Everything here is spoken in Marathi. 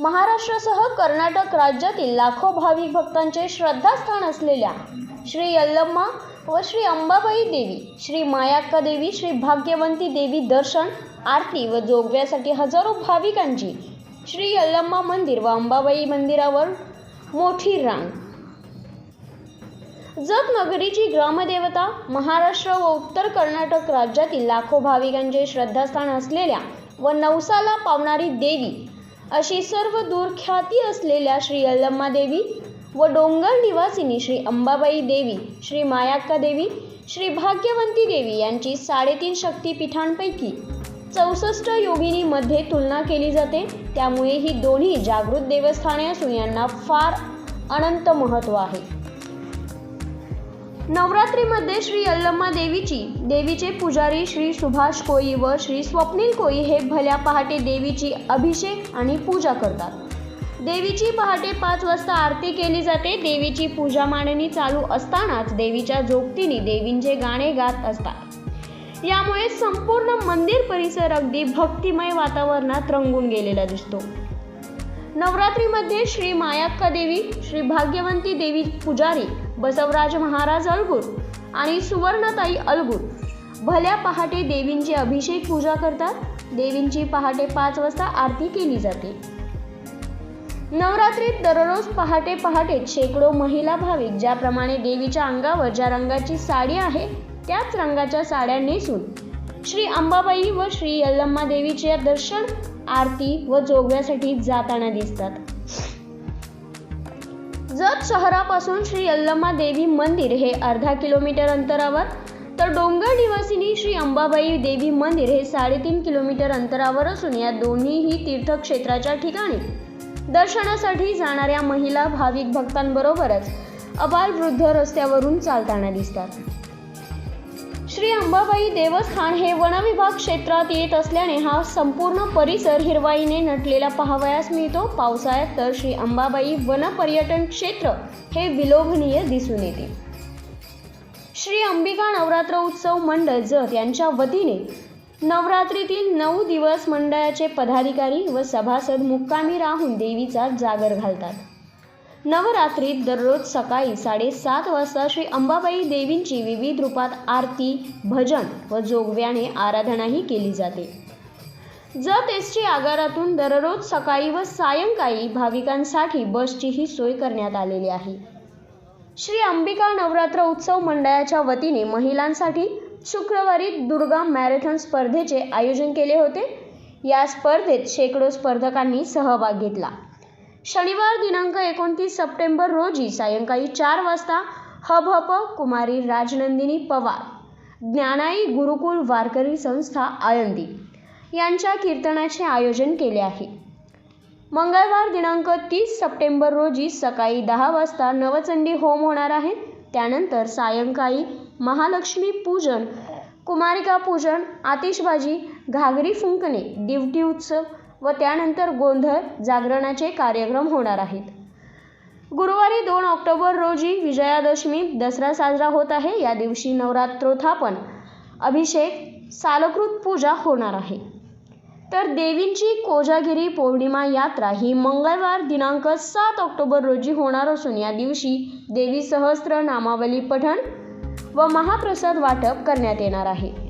महाराष्ट्रासह कर्नाटक राज्यातील लाखो भाविक भक्तांचे श्रद्धास्थान असलेल्या श्री यल्लम्मा व श्री अंबाबाई देवी श्री मायाक्का देवी श्री भाग्यवंती देवी दर्शन आरती व जोगव्यासाठी हजारो भाविकांची श्री यल्लम्मा मंदिर व अंबाबाई मंदिरावर मोठी रांग. जत नगरीची ग्रामदेवता महाराष्ट्र व उत्तर कर्नाटक राज्यातील लाखो भाविकांचे श्रद्धास्थान असलेल्या व नवसाला पावणारी देवी अशी सर्व दूरख्याती असलेल्या श्री यल्लम्मा देवी व डोंगर निवासिनी श्री अंबाबाई देवी श्री मायाक्का देवी श्री भाग्यवंती देवी यांची साडेतीन शक्तिपीठांपैकी चौसष्ट योगिनीमध्ये तुलना केली जाते. त्यामुळे ही दोन्ही जागृत देवस्थाने असून यांना फार अनंत महत्त्व आहे. नवरात्रीमध्ये श्री यल्लम्मा देवीची देवीचे पुजारी श्री सुभाष कोळी व श्री स्वप्नील कोळी हे भल्या पहाटे देवीची अभिषेक आणि पूजा करतात. देवीची पहाटे पाच वाजता आरती केली जाते. देवीची पूजा मांडणी चालू असतानाच देवीच्या जोगतीने देवींचे गाणे गात असतात. यामुळे संपूर्ण मंदिर परिसर अगदी भक्तिमय वातावरणात रंगून गेलेला दिसतो. नवरात्रीमध्ये श्री मायाक्का देवी श्री भाग्यवंती देवी पुजारी बसवराज महाराज अलगूर आणि सुवर्णताई अलगूर. भल्या पहाटे देवींची अभिषेक पूजा करतात. देवींची पहाटे पाच वाजता आरती केली जाते. नवरात्रीत दररोज पहाटे पहाटे शेकडो महिला भाविक ज्याप्रमाणे देवीच्या अंगावर ज्या रंगाची साडी आहे त्याच रंगाच्या साड्या नेसून श्री अंबाबाई व श्री यल्लम्मा देवीचे दर्शन आरती व जोगव्यासाठी जाताना दिसतात. जत शहरापासून श्री यल्लम्मा देवी मंदिर हे अर्धा किलोमीटर अंतरावर तर डोंगर निवासिनी श्री अंबाबाई देवी मंदिर हे साडेतीन किलोमीटर अंतरावर असून या दोन्हीही तीर्थक्षेत्राच्या ठिकाणी. दर्शनासाठी जाणाऱ्या महिला भाविक भक्तांबरोबरच अबाल वृद्ध रस्त्यावरून चालताना दिसतात. श्री अंबाबाई देवस्थान हे वनविभाग क्षेत्रात येत असल्याने हा संपूर्ण परिसर हिरवाईने नटलेला पाहावयास मिळतो. पावसाळ्यात तर श्री अंबाबाई वन पर्यटन क्षेत्र हे विलोभनीय दिसून येते. श्री अंबिका नवरात्र उत्सव मंडळ जत यांच्या वतीने नवरात्रीतील नऊ दिवस मंडळाचे पदाधिकारी व सभासद मुक्कामी राहून देवीचा जागर घालतात. नवरात्रीत दररोज सकाळी साडेसात वाजता श्री अंबाबाई देवींची विविध रूपात आरती भजन व जोगव्याने आराधनाही केली जाते. जत एस टी आगारातून दररोज सकाळी व सायंकाळी भाविकांसाठी बसचीही सोय करण्यात आलेली आहे. श्री अंबिका नवरात्र उत्सव मंडळाच्या वतीने महिलांसाठी शुक्रवारी दुर्गा मॅरेथॉन स्पर्धेचे आयोजन केले होते. या स्पर्धेत शेकडो स्पर्धकांनी सहभाग घेतला. शनिवार दिनांक एकोणतीस सप्टेंबर रोजी सायंकाळी चार वाजता हबहप कुमारी राजनंदिनी पवार ज्ञानाई गुरुकुल वारकरी संस्था आळंदी यांच्या कीर्तनाचे आयोजन केले आहे. मंगळवार दिनांक तीस सप्टेंबर रोजी सकाळी दहा वाजता नवचंडी होम होणार आहे. त्यानंतर सायंकाळी महालक्ष्मी पूजन कुमारिका पूजन आतिषबाजी घागरी फुंकणे दिवटी उत्सव व त्यानंतर गोंधळ जागरणाचे कार्यक्रम होणार आहेत. गुरुवारी दोन ऑक्टोबर रोजी विजयादशमी दसरा साजरा होत आहे. या दिवशी नवरात्रोत्थापन अभिषेक सालकृत पूजा होणार आहे. तर देवींची कोजागिरी पौर्णिमा यात्रा ही मंगळवार दिनांक सात ऑक्टोबर रोजी होणार असून या दिवशी देवी सहस्त्र नामावली पठण व महाप्रसाद वाटप करण्यात येणार आहे.